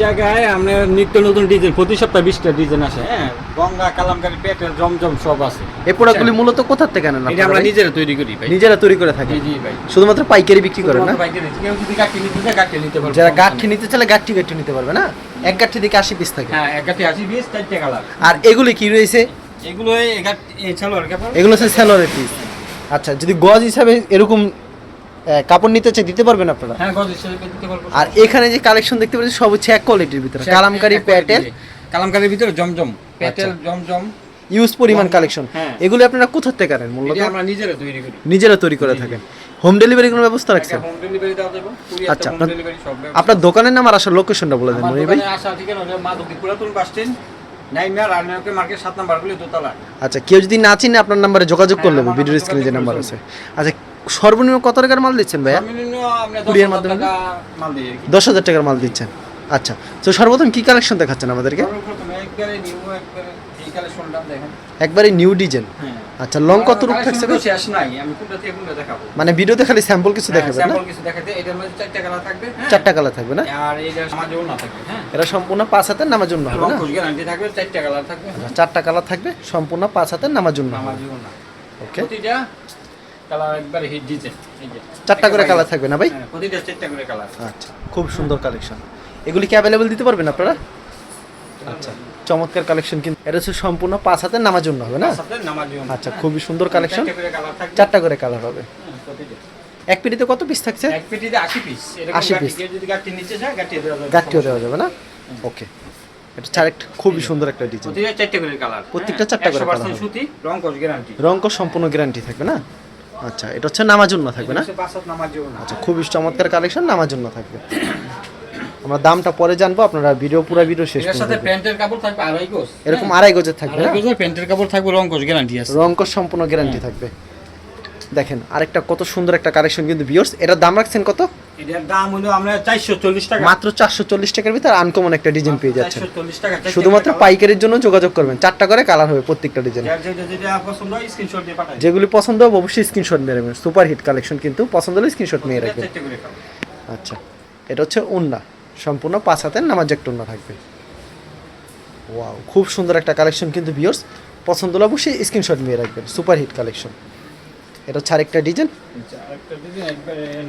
জায়গায় আমরা নিত্য নতুন ডিজাইন প্রতি সপ্তাহে বিশটা ডিজাইন আসে। হ্যাঁ গঙ্গা কালামকারি পেটের জমজম সব আছে। এই প্রোডাক্টগুলি মূলত কোথা থেকে আনেন এটা আমরা নিজেরা তৈরি করি ভাই। নিজেরা তৈরি করে থাকি জি জি ভাই। শুধুমাত্র পাইকারি বিক্রি করেন না? পাইকারি নিতে- কেউ যদি গাঠি নিতে চায়, গাঠি নিতে পারবে। যারা গাঠি নিতে চাইলে গাঠি গাঠি নিতে পারবে না? এক গাঠি থেকে আশি পিস থাকে। হ্যাঁ এক গাঠি আশি বিশ চারটে কালার। আর এগুলি কি রয়েছে? এগুলো এই গাঠি কাপড়। এগুলো হচ্ছে স্যালোয়ারের পিস। আচ্ছা যদি গজ হিসাবে এরকম কাপড় নিতে চাই দিতে পারবেন আপনারা? হ্যাঁ গজ দিতে পারব আর এখানে যে কালেকশন দেখতে পাচ্ছি সব হচ্ছে এক কোয়ালিটির ভিতরে। কালামকারি প্যাটেল। কালামকারির ভিতরে জমজম প্যাটেল জমজম। ইউজ পরিমাণ কালেকশন। হ্যাঁ। এগুলো আপনারা কোথা থেকে আনেন মূলত? আমরা নিজেরা তৈরি করি। নিজেরা তৈরি করে থাকেন। হোম ডেলিভারি কোনো ব্যবস্থা রাখছেন? হোম ডেলিভারি দেওয়া যাবে আচ্ছা, হোম আপনার- ডেলিভারি সব ব্যবস্থা। আপনার দোকানের নাম আর আসার লোকেশনটা বলে দেন মনির ভাই। আসা ঠিকানা হলো মাধবদী পুরাতন বাস স্ট্যান্ড নাইমিয়া মার্কেট সাত নাম্বার গুলি দোতলা। আচ্ছা কেউ যদি না চিনে আপনার নাম্বারে যোগাযোগ হ্যাঁ, করলে ভিডিও স্ক্রিনে যে নাম্বার আছে। আচ্ছা সর্বনিম্ন কত টাকার মাল দিচ্ছেন ভাইয়া? কুরিয়ার মাধ্যমে। দশ হাজার টাকার মাল দিচ্ছেন। আচ্ছা তো সর্বপ্রথম কি কালেকশন দেখাচ্ছেন আমাদেরকে? একবারে নিউ ডিজাইন হ্যাঁ। আচ্ছা লং কত রূপ থাকছে? শেষ নাই আমি কোনটা থেকে কোনটা দেখাবো? মানে ভিডিওতে খালি স্যাম্পল কিছু দেখাবেন না? স্যাম্পল কিছু দেখাতে এটার মধ্যে চারটা কালার থাকবে হ্যাঁ। চারটা কালার থাকবে না? আর এইটা সমাজেও না থাকবে হ্যাঁ। এটা সম্পূর্ণ পাঁচ হাতের নামার জন্য হবে না? গ্যারান্টি থাকবে চারটা কালার থাকবে আচ্ছা, চারটা কালার থাকবে সম্পূর্ণ পাঁচ হাতের নামার জন্য না। ওকে প্রতিটা কালার একবারে হিট ডিজাইন চারটা করে কালার থাকবে না ভাই? হ্যাঁ, প্রতিটা চারটা করে কালার আচ্ছা খুব সুন্দর কালেকশন। এগুলি কি অ্যাভেলেবেল দিতে পারবেন আপনারা? আচ্ছা চমৎকার কালেকশন কিন্তু। এটা হচ্ছে সম্পূর্ণ পাঁচ হাতের নামার জন্য হবে না? আচ্ছা খুবই সুন্দর কালেকশন। চারটা করে কালার কালার হবে। হ্যাঁ, এক পিটিতে কত পিস থাকছে? এক পেটিতে 80 পিস 80 গাঠি, যদি গাঠি নিচে যায় গাঠি দেওয়া যাবে। গাঠিও দেওয়া যাবে না? ওকে এটা চারেক্ট খুবই সুন্দর একটা ডিজাইন প্রতিটা চারটা করে কালার। প্রত্যেকটা চারটা করে colour 100% হবে। সুতি সম্পূর্ণ গ্যারান্টি থাকবে না? আচ্ছা এটা হচ্ছে নামার জন্য থাকবে না? আচ্ছা খুবই চমৎকার কালেকশন নামার জন্য থাকবে। আমরা দামটা পরে জানব আপনারা ভিডিও পুরো ভিডিও শেষ এর সাথে প্যান্টের কাপড় থাকবে আড়াই গজ। এরকম আড়াই গজের থাকবে আড়াই গজের প্যান্টের কাপড় থাকবে রংকশ গ্যারান্টি আছে। রঙ সম্পূর্ণ গ্যারান্টি থাকবে। দেখেন আরেকটা কত সুন্দর একটা কালেকশন কিন্তু বিয়ার্স এটার দাম রাখছেন কত? এটার দাম হলো আমরা 440 টাকা। মাত্র চারশো চল্লিশ টাকার ভিতর আনকমন একটা ডিজাইন পেয়ে যাচ্ছেন। 440 টাকা শুধুমাত্র। পাইকারির জন্য যোগাযোগ করবেন চারটা করে কালার হবে প্রত্যেকটা ডিজাইন যেটা যেটা পছন্দ হয় স্ক্রিনশট দিয়ে পাঠাই যেগুলি পছন্দ হবে অবশ্যই স্ক্রিনশট মেরে নেবেন। সুপার হিট কালেকশন কিন্তু পছন্দ হলে স্ক্রিনশট মেরে রাখবেন। আচ্ছা এটা হচ্ছে উন্না সম্পূর্ণ পাঁচ হাতের নামাজ একটা উন্না থাকবে। ওয়াও খুব সুন্দর একটা কালেকশন কিন্তু বিয়ার্স পছন্দ হলে অবশ্যই স্ক্রিনশট মেরে রাখবেন। সুপার হিট কালেকশন এটা হচ্ছে আরেকটা ডিজাইন। আচ্ছা,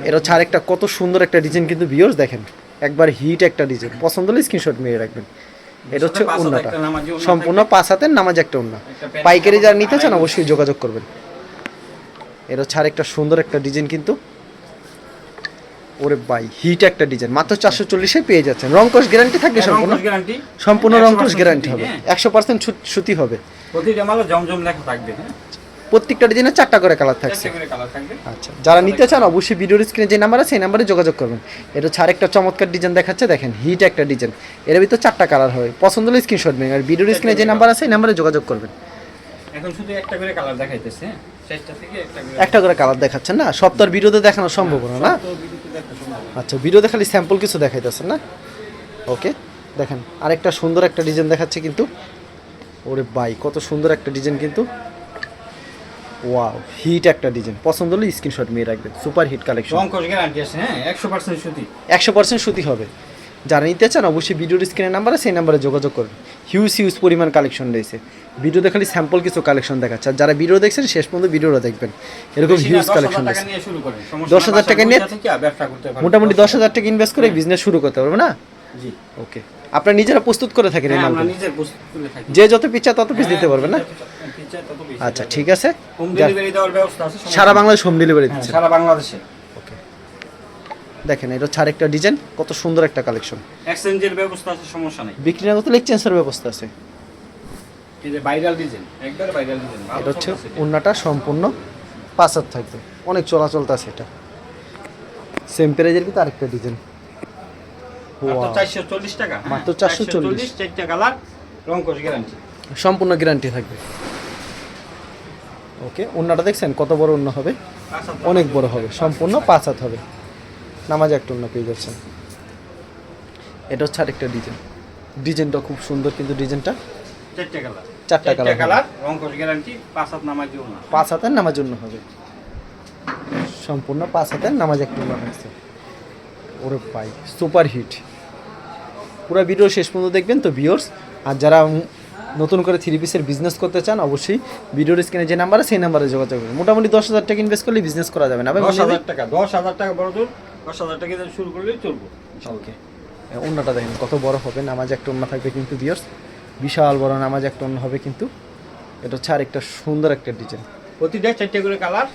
এটা হচ্ছে আরেকটা কত সুন্দর একটা ডিজাইন কিন্তু বিয়ার্স দেখেন একবার হিট একটা ডিজাইন। পছন্দ হলে স্ক্রিনশট মেরে রাখবেন। এটা হচ্ছে উন্নাটা সম্পূর্ণ পাঁচ হাতের নামাজ একটা উন্না পাইকারি যারা নিতে চান অবশ্যই যোগাযোগ করবেন। এটা হচ্ছে আরেকটা সুন্দর একটা ডিজাইন কিন্তু। ওরে বাই হিট একটা ডিজাইন। মাত্র চারশো চল্লিশে পেয়ে যাচ্ছেন। রংকশ গ্যারান্টি থাকবে হ্যাঁ, সম্পূর্ণ। সম্পূর্ণ 100% রংকশ গ্যারান্টি হবে। হ্যাঁ। একশো পার্সেন্ট সুতি হবে। প্রতিটা মালে জমজম লেখা থাকবে হ্যাঁ। প্রত্যেকটা ডিজাইনের চারটা করে কালার থাকছে। আচ্ছা যারা নিতে চান অবশ্যই ভিডিওর স্ক্রিনে যে নাম্বার আছে সেই নাম্বারে যোগাযোগ করবেন। এটা হচ্ছে একটা চমৎকার ডিজাইন দেখাচ্ছে দেখেন হিট একটা ডিজাইন এর ভিতর চারটা কালার হবে পছন্দ হলে স্ক্রিনশট নেবেন। আর ভিডিওর স্ক্রিনে যে নাম্বার আছে সেই নাম্বারে যোগাযোগ করবেন। এখন শুধু একটা করে কালার দেখাইতেছে হ্যাঁ? থেকে একটা করে একটা করে কালার দেখাচ্ছেন না? আর ভিডিওতে দেখানো সম্ভব না না? না। আচ্ছা ভিডিওতে খালি স্যাম্পল কিছু দেখাইতেছেন না? ওকে দেখেন আরেকটা সুন্দর একটা ডিজাইন দেখাচ্ছে কিন্তু। ওরে বাই কত সুন্দর একটা ডিজাইন কিন্তু। ওয়াও হিট একটা ডিজাইন পছন্দ হলে স্ক্রিনশট মেয়ে রাখবেন। সুপার হিট কালেকশন রংকশ গ্যারান্টি আছে হ্যাঁ? একশো পার্সেন্ট সুতি। একশো পার্সেন্ট সুতি হবে। যারা নিতে চান অবশ্যই ভিডিওর স্ক্রিনের নাম্বারে সেই নাম্বারে যোগাযোগ করুন। হিউজ হিউজ পরিমাণ কালেকশন রয়েছে। ভিডিওতে খালি স্যাম্পল কিছু কালেকশন দেখাচ্ছে। আর যারা ভিডিও দেখছেন শেষ পর্যন্ত ভিডিওটা দেখবেন। এরকম হিউজ কালেকশন রয়েছে। নিয়ে সমস্যা দশ হাজার টাকা নিয়ে পারবেন মোটামুটি দশ হাজার টাকা ইনভেস্ট করে বিজনেস শুরু করতে পারবে না? জি। ওকে আপনারা নিজেরা প্রস্তুত করে থাকেন এই হ্যাঁ, মালগুলো। যে যত পিচ্ছা তত পিস দিতে পারবে না? আচ্ছা ঠিক আছে। হোম ডেলিভারি দেওয়ার ব্যবস্থা আছে সারা। বাংলাদেশ হোম ডেলিভারি হ্যাঁ, দিচ্ছে। সারা বাংলাদেশে। ওকে দেখেন এটা হচ্ছে আরেকটা ডিজাইন কত সুন্দর একটা কালেকশন এক্সচেঞ্জের ব্যবস্থা আছে সমস্যা নেই। বিক্রি না করতে এক্সচেঞ্জের ব্যবস্থা আছে। এই যে ভাইরাল ডিজাইন একবার ভাইরাল ডিজাইন এটা হচ্ছে উন্নাটা সম্পূর্ণ পাঁচ থাকবে। অনেক চলাচলতা আছে এটা। সেম প্রাইজের ভিতরে আরেকটা ডিজাইন মাত্র 440 টাকা। হ্যাঁ, মাত্র 440 চারটা কালার রংকশ গ্যারান্টি সম্পূর্ণ গ্যারান্টি থাকবে। ওকে উন্নাটা দেখছেন? কত বড় উন্ন হবে? অনেক বড় হবে সম্পূর্ণ পাঁচ হাত হবে। নামাজ একটা উন্ন পেয়ে যাচ্ছেন। এটা হচ্ছে আরেকটা ডিজাইন। ডিজাইনটা খুব সুন্দর কিন্তু ডিজাইনটা। চারটা কালার। চারটা কালার গ্যারান্টি পাঁচ হাত নামাজ পাঁচ হাতের নামাজ জন্য হবে। সম্পূর্ণ পাঁচ হাতের নামাজ একটা থাকছে ওরে পাই সুপার হিট পুরো ভিডিও শেষ পর্যন্ত দেখবেন তো ভিউয়ার্স আর যারা নতুন করে থ্রি পিসের বিজনেস করতে চান অবশ্যই ভিডিওর স্ক্রিনে যে নাম্বার আছে সেই নাম্বারে যোগাযোগ করবেন মোটামুটি দশ হাজার টাকা ইনভেস্ট করলে বিজনেস করা যাবে না দশ হাজার টাকা দশ হাজার টাকা বড় দশ হাজার টাকা শুরু করলেই চলবো। ওকে। অন্যটা দেখেন কত বড় হবে নামাজ একটা অন্য থাকবে কিন্তু ভিউয়ার্স বিশাল বড় নামাজ একটা অন্য হবে কিন্তু। এটা হচ্ছে আরেকটা সুন্দর একটা ডিজাইন প্রতিটা চারটে করে কালার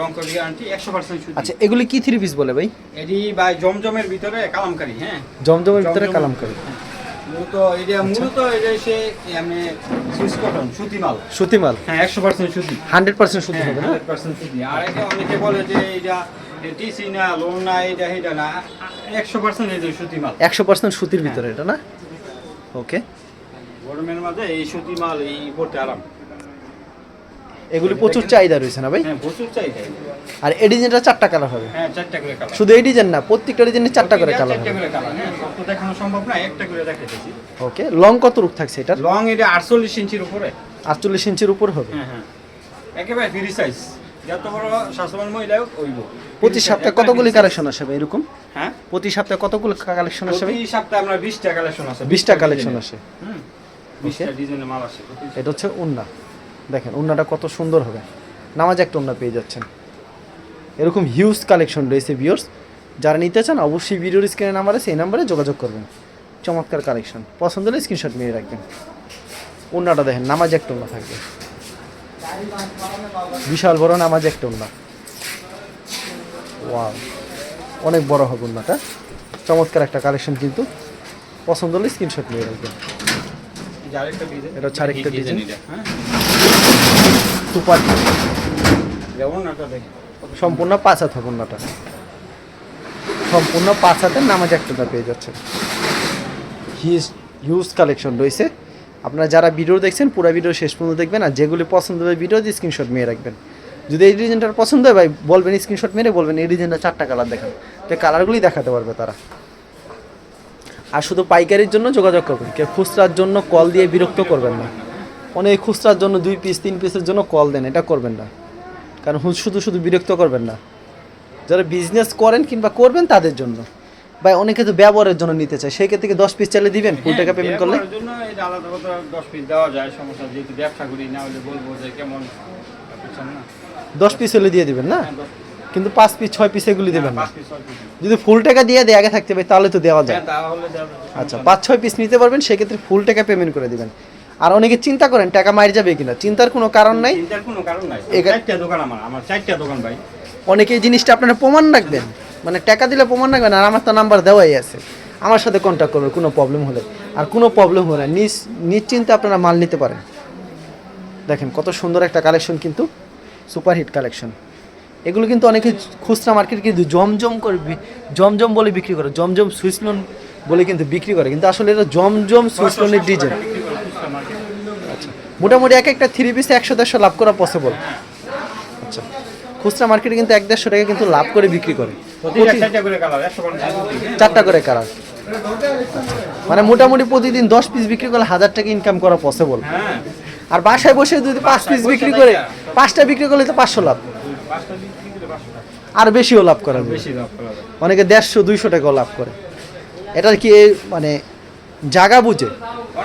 রং করে গ্যারান্টি একশো পার্সেন্ট সুতি। আচ্ছা এগুলি কি থ্রি পিস বলে ভাই? এটি বা জমজমের ভিতরে কালামকারি হ্যাঁ। জমজমের ভিতরে জমজম। মূলত এটা মূলত এটা সে আমি সুইস কটন সুতি মাল। হ্যাঁ একশো পার্সেন্ট সুতি। সুতি হ্যাঁ হবে না? হান্ড্রেড পার্সেন্ট সুতি। আর এটা অনেকে বলে যে এটা টিসি না লোন না এটা এটা না। একশো পার্সেন্ট এটা সুতি মাল। একশো পার্সেন্ট সুতির ভিতরে এটা না? ওকে গরমের মাঝে এই সুতি মাল এই পড়তে আরাম। এগুলি প্রচুর চাহিদা রয়েছে না ভাই? হ্যাঁ প্রচুর চাহিদা আর এই ডিজাইনটা চারটা কালার হবে। হ্যাঁ চারটা করে কালার শুধু এই ডিজাইন না প্রত্যেকটা ডিজাইনে চারটা করে কালার চারটা করে কালার হ্যাঁ সব তো দেখানো সম্ভব না একটা করে দেখাইতেছি। ওকে লং কত রূপ থাকছে এটা লং এটা আটচল্লিশ ইঞ্চির উপরে। আটচল্লিশ ইঞ্চির উপর হবে। হ্যাঁ হ্যাঁ। একেবারে ফ্রি সাইজ যত বড় স্বাস্থ্যবান মহিলা হোক ওইব প্রতি সপ্তাহে কতগুলি কালেকশন আসবে এরকম? হ্যাঁ? প্রতি সপ্তাহে কতগুলি কালেকশন আসবে প্রতি সপ্তাহে আমরা বিশটা কালেকশন আছে বিশটা কালেকশন আসে। হুম বিশটা ডিজাইনের মাল আসে এটা হচ্ছে উন্না দেখেন উন্নাটা কত সুন্দর হবে। নামাজ একটা উন্না পেয়ে যাচ্ছেন। এরকম হিউজ কালেকশন রয়েছে ভিউয়ার্স যারা নিতে চান অবশ্যই ভিডিওর স্ক্রিনে নাম্বার আছে এই নাম্বারে যোগাযোগ করবেন। চমৎকার কালেকশন পছন্দ হলে স্ক্রিনশট নিয়ে রাখবেন। উন্নাটা দেখেন নামাজ একটা উন্না থাকবে। বিশাল বড় নামাজ একটা উন্না ওয়াও অনেক বড় হবে উন্নাটা চমৎকার একটা কালেকশন কিন্তু। পছন্দ হলে স্ক্রিনশট নিয়ে রাখবেন। এটা হচ্ছে আরেকটা ডিজাইন। সুপার সম্পূর্ণ পাঁচ হাত ওন্নাটা সম্পূর্ণ পাঁচ হাতের নামাজ একটা পেয়ে যাচ্ছে হিউজ হিউজ কালেকশন রয়েছে। আপনারা যারা ভিডিও দেখছেন পুরো ভিডিও শেষ পর্যন্ত দেখবেন আর যেগুলি পছন্দ হবে ভিডিও দিয়ে স্ক্রিনশট মেরে রাখবেন। যদি এই ডিজাইনটার পছন্দ হয় ভাই বলবেন স্ক্রিনশট মেরে বলবেন এই ডিজাইনটা চারটা কালার দেখান। তো কালারগুলি দেখাতে পারবে তারা। আর শুধু পাইকারির জন্য যোগাযোগ করবেন কেউ খুচরার জন্য কল দিয়ে বিরক্ত করবেন না। অনেক খুচরার জন্য দুই পিস তিন পিসের জন্য কল দেন এটা করবেন না। কারণ শুধু শুধু বিরক্ত করবেন না। যারা বিজনেস করেন কিংবা করবেন তাদের জন্য। ভাই অনেকে তো ব্যবহারের জন্য নিতে চায় সেই ক্ষেত্রে দশ পিস চাইলে দিবেন? ফুল টাকা পেমেন্ট করলে? জন্য এটা আলাদা কথা দশ পিস দেওয়া যায় সমস্যা যেহেতু ব্যবসা করি না হলে বলব যে কেমন দশ পিস হলে দিয়ে দিবেন না? হ্যাঁ, কিন্তু পাঁচ পিস ছয় পিস এগুলি দেবেন না। ছয় পিস যদি ফুল টাকা দিয়ে দেয় আগে থাকতে পারে তাহলে তো দেওয়া যায়। হ্যাঁ দেওয়া যাবে, আচ্ছা পাঁচ ছয় পিস নিতে পারবেন সেক্ষেত্রে ফুল টাকা পেমেন্ট করে দিবেন। আর অনেকে চিন্তা করেন টাকা মার যাবে কিনা। চিন্তার কোনো কারণ নাই। চিন্তার কোনো কারণ নাই। চারটা দোকান আমার আমার চারটা দোকান ভাই। অনেকে এই জিনিসটা আপনারা প্রমাণ রাখবেন। মানে টাকা দিলে প্রমাণ রাখবেন আর আমার তো নাম্বার দেওয়াই আছে। আমার সাথে কন্ট্যাক্ট করবে কোনো প্রবলেম হলে। আর কোনো প্রবলেম হলে নিজ নিশ্চিন্তে আপনারা মাল নিতে পারেন। দেখেন কত সুন্দর একটা কালেকশন কিন্তু সুপারহিট কালেকশন এগুলো কিন্তু অনেকে খুচরা মার্কেট কিন্তু জমজম করে জমজম বলে বিক্রি করে। জমজম সুইস লোন বলে কিন্তু বিক্রি করে। কিন্তু আসলে এটা জমজম সুইস লোনের ডিজাইন আচ্ছা। মোটামুটি এক একটা থ্রি পিসে একশো দেড়শো লাভ করা পসিবল আচ্ছা। খুচরা মার্কেটে কিন্তু এক দেড়শো টাকা কিন্তু লাভ করে বিক্রি করে। চারটা করে কালার হ্যাঁ। মানে মোটামুটি প্রতিদিন দশ পিস বিক্রি করলে হাজার টাকা ইনকাম করা পসিবল হ্যাঁ। আর বাসায় বসে যদি পাঁচ পিস বিক্রি করে। পাঁচটা বিক্রি করলে তো পাঁচশো লাভ। আর বেশিও লাভ করা অনেকে দেড়শো দুইশো টাকাও লাভ করে। এটা কি মানে জায়গা বুঝে?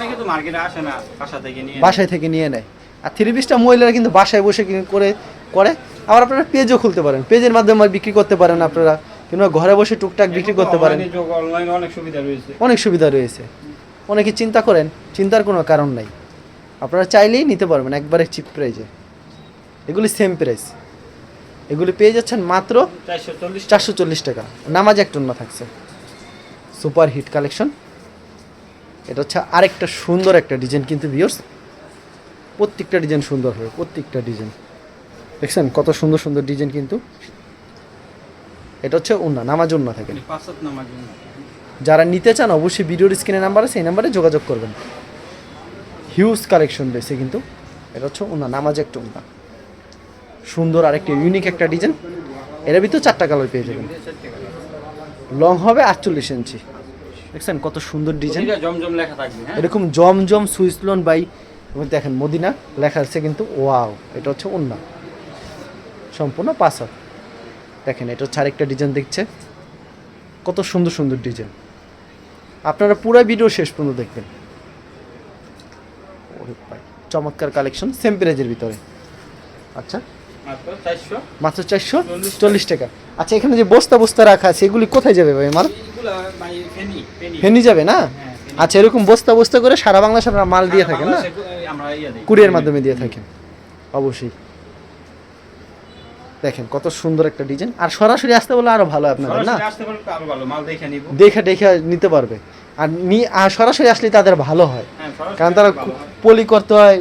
অনেকে তো মার্কেটে আসে না বাসা থেকে নিয়ে বাসায় থেকে নিয়ে নেয়। আর থ্রি পিসটা মহিলারা কিন্তু বাসায় বসে করে করে? আবার আপনারা পেজও খুলতে পারেন। পেজের মাধ্যমে বিক্রি করতে পারেন আপনারা কিংবা ঘরে বসে টুকটাক বিক্রি করতে পারেন। অনেক সুবিধা রয়েছে। অনেক সুবিধা রয়েছে। অনেকে চিন্তা করেন চিন্তার কোনো কারণ নাই। আপনারা চাইলেই নিতে পারবেন একবারে চিপ প্রাইজে এগুলি সেম প্রাইস এগুলি পেয়ে যাচ্ছেন মাত্র চারশো চল্লিশ চারশো চল্লিশ টাকা। নামাজ এক টন্না থাকছে। সুপার হিট কালেকশন এটা হচ্ছে আরেকটা সুন্দর একটা ডিজাইন কিন্তু ভিউর্স প্রত্যেকটা ডিজাইন সুন্দর হবে প্রত্যেকটা ডিজাইন। দেখছেন কত সুন্দর সুন্দর ডিজাইন কিন্তু। এটা হচ্ছে উন্না নামাজ উন্না থাকে। জন্য যারা নিতে চান অবশ্যই ভিডিওর স্ক্রিনে নাম্বার আছে সেই নাম্বারে যোগাযোগ করবেন। হিউজ কালেকশন রয়েছে কিন্তু। এটা হচ্ছে ওনা নামাজ একটা উন্না সুন্দর আরেকটি ইউনিক একটা ডিজাইন। এর ভিতরে চারটা কালার পেয়ে যাবেন। লং হবে আটচল্লিশ ইঞ্চি দেখছেন কত সুন্দর ডিজাইন জমজম লেখা থাকবে হ্যাঁ। এরকম জমজম সুইসলন বাই দেখেন মদিনা লেখা আছে কিন্তু ওয়াও এটা হচ্ছে ওন্না সম্পূর্ণ পাঁচ দেখেন এটা হচ্ছে আরেকটা ডিজাইন দেখছে। কত সুন্দর সুন্দর ডিজাইন আপনারা পুরো ভিডিও শেষ পর্যন্ত দেখবেন। চমৎকার কালেকশন সেম প্রাইজের ভিতরে। আচ্ছা? মাত্র চারশো। চল্লিশ টাকা। আচ্ছা এখানে যে বস্তা বস্তা রাখা আছে এগুলি কোথায় যাবে ভাই আমার? ফেনি ফেনি। যাবে না? হ্যাঁ, আচ্ছা এরকম বস্তা বস্তা করে সারা বাংলাদেশে আপনারা মাল দিয়ে থাকেন না। কুরিয়ার মাধ্যমে দিয়ে থাকেন। অবশ্যই। দেখেন কত সুন্দর একটা ডিজাইন। আর সরাসরি আসতে বলে আরও ভালো আপনাদের না? দেখে দেখে নিতে পারবে। আর নি আর সরাসরি আসলে তাদের ভালো হয়। হ্যাঁ, কারণ তারা পলি করতে হয়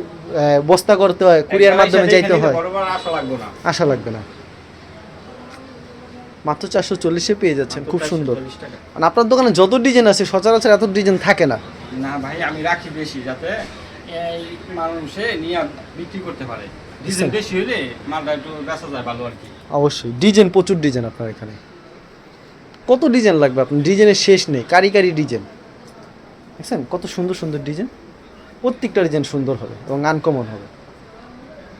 বস্তা করতে হয় কুরিয়ার মাধ্যমে যাইতে হয়। আশা লাগবে না। মাত্র চারশো চল্লিশে পেয়ে যাচ্ছেন খুব সুন্দর। মানে আপনার দোকানে যত ডিজাইন আছে সচরাচর এত ডিজাইন থাকে না। না ভাই আমি রাখি বেশি যাতে এই মানুষে নিয়ে বিক্রি করতে পারে। ডিজাইন বেশি হলে মালটা একটু বেচা যায় ভালো আর কি। অবশ্যই ডিজাইন প্রচুর ডিজাইন আপনার এখানে। কত ডিজাইন লাগবে আপনার? ডিজাইনের শেষ নেই কারি কারি ডিজাইন। দেখছেন? কত সুন্দর সুন্দর ডিজাইন। প্রত্যেকটা ডিজাইন সুন্দর হবে এবং আনকমন হবে।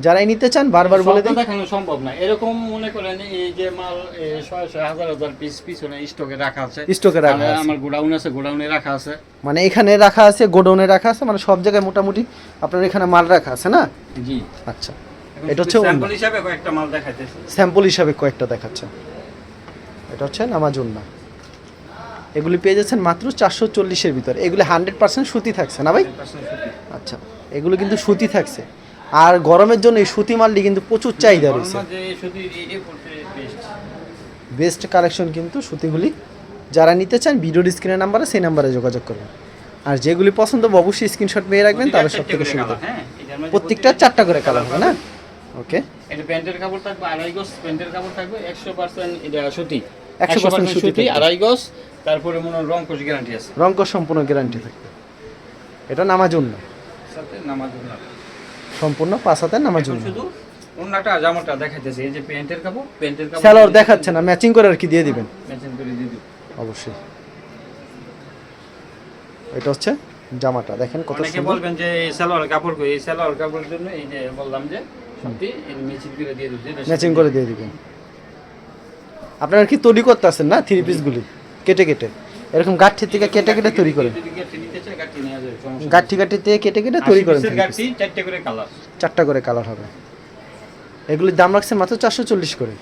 যারাই নিতে চান বারবার বলে দিই। দেখানো সম্ভব না। এরকম মনে করেন এই যে মাল এ, ছয় ছয় হাজার হাজার পিস পিছনে স্টকে রাখা আছে। স্টকে রাখা আছে। আমার গোডাউন আছে গোডাউনে রাখা আছে। মানে এখানে রাখা আছে গোডাউনে রাখা আছে মানে সব জায়গায় মোটামুটি আপনার এখানে মাল রাখা আছে না? জি। আচ্ছা। এটা হচ্ছে স্যাম্পল হিসাবে কয়েকটা মাল দেখাইতেছি। স্যাম্পল হিসাবে কয়েকটা দেখাচ্ছে। এটা হচ্ছে নামাজুন না এগুলি পেয়ে যাচ্ছেন মাত্র চারশো চল্লিশের ভিতরে। এগুলি হান্ড্রেড পার্সেন্ট সুতি থাকছে না ভাই? আচ্ছা। এগুলো কিন্তু সুতি থাকছে। আর গরমের জন্য এই সুতি মালটি কিন্তু প্রচুর চাহিদা রয়েছে। বেস্ট কালেকশন কিন্তু সুতিগুলি। যারা নিতে চান ভিডিওর স্ক্রিনের নাম্বারে সেই নাম্বারে যোগাযোগ করবেন আর যেগুলি পছন্দ অবশ্যই স্ক্রিনশট পেয়ে রাখবেন তাহলে সব থেকে সুবিধা। হ্যাঁ প্রত্যেকটা চারটা করে কালার হবে না? ওকে এটা প্যান্টের কাপড় থাকবে আড়াই গজ প্যান্টের কাপড় থাকবে একশো পার্সেন্ট এটা সুতি। 100% সুতি সুতি আড়াই গজ তারপরে মনে হয় রং কোশ গ্যারান্টি আছে। রঙ্ক সম্পূর্ণ গ্যারান্টি থাকবে। এটা নামাজুন না। সম্পূর্ণ পাঁচ হাতের এখন শুধু অন্যটা জামাটা দেখাইতেছে এই যে প্যান্টের কাপড় প্যান্টের কাপড় স্যালোয়ার দেখাচ্ছে না ম্যাচিং করে আর কি দিয়ে দিবেন? ম্যাচিং করে দিয়ে দিই অবশ্যই। এটা হচ্ছে জামাটা দেখেন কত অনেকে বলবেন যে এই সালোয়ার কাপড় কই এই সালোয়ার কাপড়ের জন্য এই যে বললাম যে সত্যি ম্যাচিং করে দিয়ে দিই ম্যাচিং করে দিয়ে দিবেন। আপনারা কি তৈরি করতে আসেন না থ্রি পিসগুলি কেটে কেটে। এরকম গাঠি থেকে কেটে কেটে তৈরি করেন গাঁঠি নিতে চায়, গাঁঠি নেওয়া যাবে, সমস্যা নেই। গাঠি গাঠি থেকে কেটে কেটে তৈরি 80 করেন চারটে করে কালার। চারটা করে কালার হবে। এগুলির দাম রাখছে মাত্র চারশো চল্লিশ করে।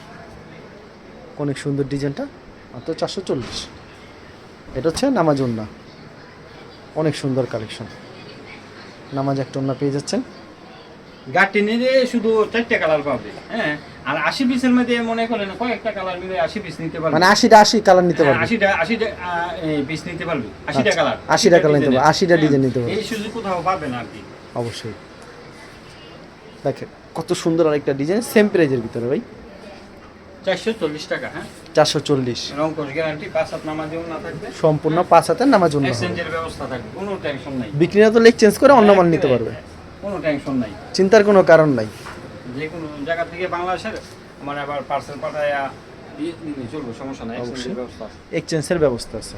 অনেক সুন্দর ডিজাইনটা মাত্র চারশো চল্লিশ। এটা হচ্ছে নামাজ ওন্না। অনেক সুন্দর কালেকশন। নামাজ একটা পেয়ে যাচ্ছেন। গাঁঠি নিয়ে শুধু চারটে কালার পাবে হ্যাঁ? আর আশি পিসের মধ্যে মনে করেন কয়েকটা কালার মিলে আশি পিস নিতে পারবে। মানে আশিটা আশি কালার নিতে হ্যাঁ, পারবে। আশিটা আশিটা পিস নিতে পারবে। আশিটা আচ্ছা, কালার 80টা colour নিতে পারবে, 80টা design নিতে পারবে। এই সুযোগ কোথাও পাবে না আর কি। অবশ্যই। দেখেন কত সুন্দর আরেকটা ডিজাইন সেম প্রাইজের ভিতরে ভাই। চারশো চল্লিশ টাকা হ্যাঁ। চারশো চল্লিশ। রং কোর্স গ্যারান্টি পাঁচ হাত নামাজেও না থাকবে। সম্পূর্ণ পাঁচ হাতের নামাজ হবে এক্সচেঞ্জের ব্যবস্থা থাকবে কোনো টেনশন নাই। বিক্রি না তো চেঞ্জ করে অন্য মাল নিতে পারবে। কোনো টেনশন নাই। চিন্তার কোনো কারণ নাই। যে কোনো জায়গা থেকে বাংলাদেশের মানে আবার পার্সেল পাঠায় চলবে সমস্যা নাই। এক্সচেঞ্জের ব্যবস্থা আছে। এক্সচেঞ্জের ব্যবস্থা আছে।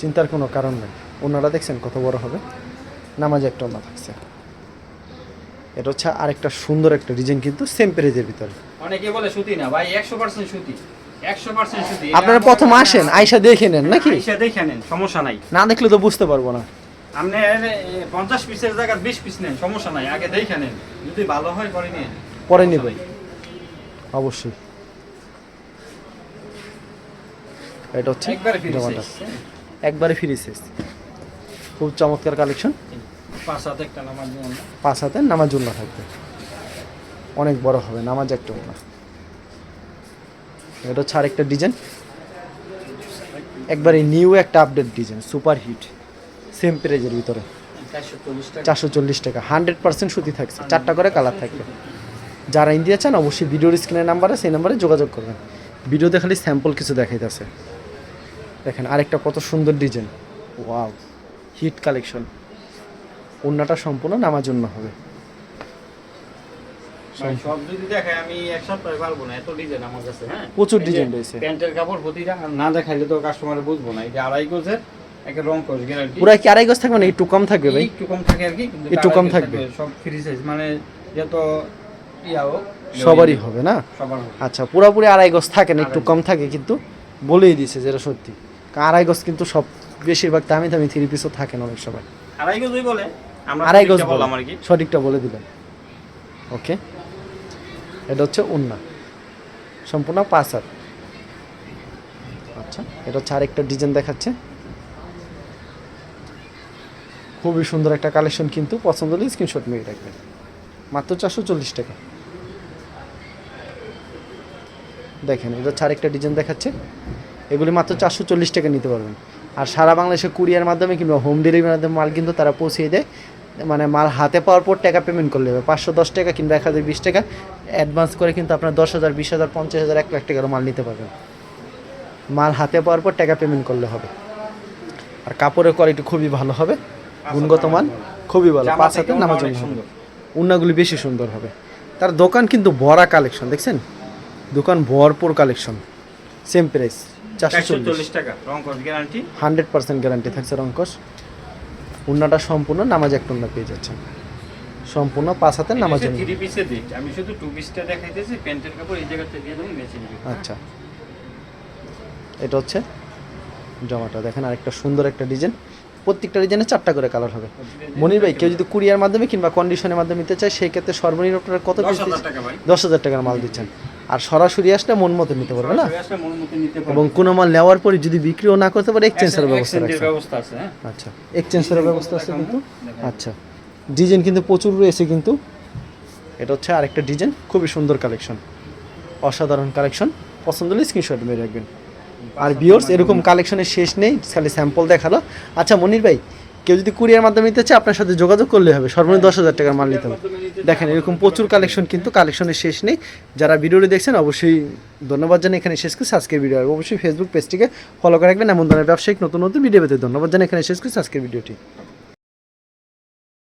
চিন্তার কোনো কারণ নেই। ওনারা দেখছেন কত বড় হবে। নামাজ একটা ওনা থাকছে। এটা হচ্ছে আরেকটা সুন্দর একটা ডিজাইন কিন্তু সেম প্রাইজের ভিতরে। অনেকে বলে সুতি না ভাই একশো পার্সেন্ট সুতি। একশো পার্সেন্ট সুতি। আপনারা প্রথম আসেন আইসা দেখে নেন নাকি? দেখে নেন সমস্যা নাই। না দেখলে তো বুঝতে পারব না। আপনি পঞ্চাশ পিসের জায়গায় বিশ পিস নেন সমস্যা নাই আগে দেখে নেন। যদি ভালো হয় পরে নিন। পরে নেবেন অবশ্যই। এটা হচ্ছে জামাটা। একবারে ফ্রি সাইজ খুব চমৎকার কালেকশন। পাঁচ হাতে একটা নামাজ যেমন না। পাঁচ হাতে নামাজ উল্লাহ থাকবে। অনেক বড় হবে নামাজ একটা উল্লাহ এটা হচ্ছে আরেকটা ডিজাইন একবারে নিউ একটা update design super hit same প্রাইজের ভিতরে। চারশো চল্লিশ টাকা হান্ড্রেড পার্সেন্ট সুতি থাকছে চারটা করে কালার থাকবে। যারা ইন্ডিয়া চান অবশ্যই ভিডিওর স্ক্রিনের নাম্বারে সেই নাম্বারে যোগাযোগ করবেন। ভিডিওতে খালি স্যাম্পল কিছু দেখাইতেছে। দেখেন আরেকটা কত সুন্দর ডিজাইন। Wow hit collection. অন্যটা সম্পূর্ণ নামার জন্য হবে। সব যদি দেখে আমি এক সপ্তাহে পারব না এত ডিজাইন আমার কাছে হ্যাঁ? প্রচুর ডিজাইন রয়েছে। প্যান্টের কাপড় প্রতিটা না দেখাইলে তো কাস্টমারে বুঝব না। এই যে আড়াই গোজের একটা রং কোর্স গ্যারান্টি পুরো কি আড়াই গজ থাকবে না? একটু কম থাকবে ভাই। একটু কম থাকে আর কি একটু কম থাকবে। সব ফ্রি সাইজ মানে যত ইয়া হোক সবারই হবে না? আচ্ছা পুরোপুরি আড়াই গজ থাকে না একটু কম থাকে কিন্তু বলেই দিছে যেটা সত্যি। আড়াই গজ কিন্তু সব বেশিরভাগ দামি দামি থ্রি পিসও থাকেন অনেক সময়। আড়াই গজই বলে আমরা আড়াই গজ সঠিকটা বললাম আর কি। সঠিকটা বলে দিলেন ওকে এটা হচ্ছে উন্না। সম্পূর্ণ পাঁচ হাত। আচ্ছা এটা হচ্ছে আরেকটা ডিজাইন দেখাচ্ছে। খুবই সুন্দর একটা কালেকশন কিন্তু পছন্দ হলে স্ক্রিনশট মেরে রাখবেন। মাত্র চারশো চল্লিশ টাকা। দেখেন, এটা হচ্ছে একটা ডিজাইন দেখাচ্ছে। এগুলি মাত্র চারশো চল্লিশ টাকা নিতে পারবেন। আর সারা বাংলাদেশে কুরিয়ার মাধ্যমে কিংবা হোম ডেলিভারির মাধ্যমে মাল কিন্তু তারা পৌঁছিয়ে দেয়। মানে মাল হাতে পাওয়ার পর টাকা পেমেন্ট করলে হবে। পাঁচশো দশ টাকা কিংবা এক হাজার বিশ টাকা অ্যাডভান্স করে কিন্তু আপনার দশ হাজার, বিশ হাজার, পঞ্চাশ হাজার, এক লাখ টাকারও মাল নিতে পারবেন। মাল হাতে পাওয়ার পর টাকা পেমেন্ট করলে হবে। আর কাপড়ের কোয়ালিটি খুবই ভালো হবে। গুণগত মান খুবই ভালো পাঁচ থেকে হাতে নামার অনেক সুন্দর। উন্নাগুলি বেশি সুন্দর হবে। তার দোকান কিন্তু ভরা কালেকশন দেখছেন? দোকান ভরপুর কালেকশন সেম প্রাইস চারশো চল্লিশ। টাকা গ্যারান্টি হান্ড্রেড পার্সেন্ট গ্যারান্টি থাকছে রঙ্কস উন্নাটা সম্পূর্ণ নামাজ একটা উন্না পেয়ে যাচ্ছেন। সম্পূর্ণ পাঁচ হাতের নামাজ থ্রি আমি শুধু টু পিসটা দেখাইতেছি প্যান্টের কাপড় এই জায়গাতে দিয়ে দেবো বেছে আচ্ছা। এটা হচ্ছে জামাটা। দেখেন আরেকটা সুন্দর একটা ডিজাইন প্রত্যেকটা ডিজাইনে চারটা করে কালার হবে। মনির ভাই কেউ যদি কুরিয়ার মাধ্যমে কিংবা কন্ডিশনের মাধ্যমে নিতে চায় সেই ক্ষেত্রে সর্বনিম্ন আপনারা কত পিস দশ হাজার টাকার মাল দিচ্ছেন। আর সরাসরি আসলে মন মতো নিতে পারবে না। এবং কোনো মাল নেওয়ার পরে যদি বিক্রিও না করতে পারে এক্সচেঞ্জের ব্যবস্থা রাখছে ব্যবস্থা আছে হ্যাঁ। আচ্ছা এক্সচেঞ্জের ব্যবস্থা আছে কিন্তু? আচ্ছা ডিজাইন কিন্তু প্রচুর রয়েছে কিন্তু। এটা হচ্ছে আরেকটা ডিজাইন খুবই সুন্দর কালেকশন অসাধারণ কালেকশন পছন্দ হলে স্ক্রিনশট মেরে রাখবেন। আর বিয়র্স এরকম কালেকশনের শেষ নেই, খালি স্যাম্পল দেখাল। আচ্ছা মনির ভাই, কেউ যদি কুরিয়ার মাধ্যমে নিতে চায়, আপনার সাথে যোগাযোগ করলে হবে। সর্বনিম্ন দশ হাজার টাকার মাল নিতে হবে। দেখেন, এরকম প্রচুর কালেকশন কিন্তু কালেকশনের শেষ নেই। যারা ভিডিওটি দেখছেন, অবশ্যই ধন্যবাদ জানাই এখানে শেষ করছি আজকের ভিডিও অবশ্যই ফেসবুক পেজটিকে ফলো করে রাখবেন। এমন ধরনের ব্যবসায়িক নতুন নতুন ভিডিও পেতে ধন্যবাদ জানাই এখানে শেষ করছি আজকের ভিডিওটি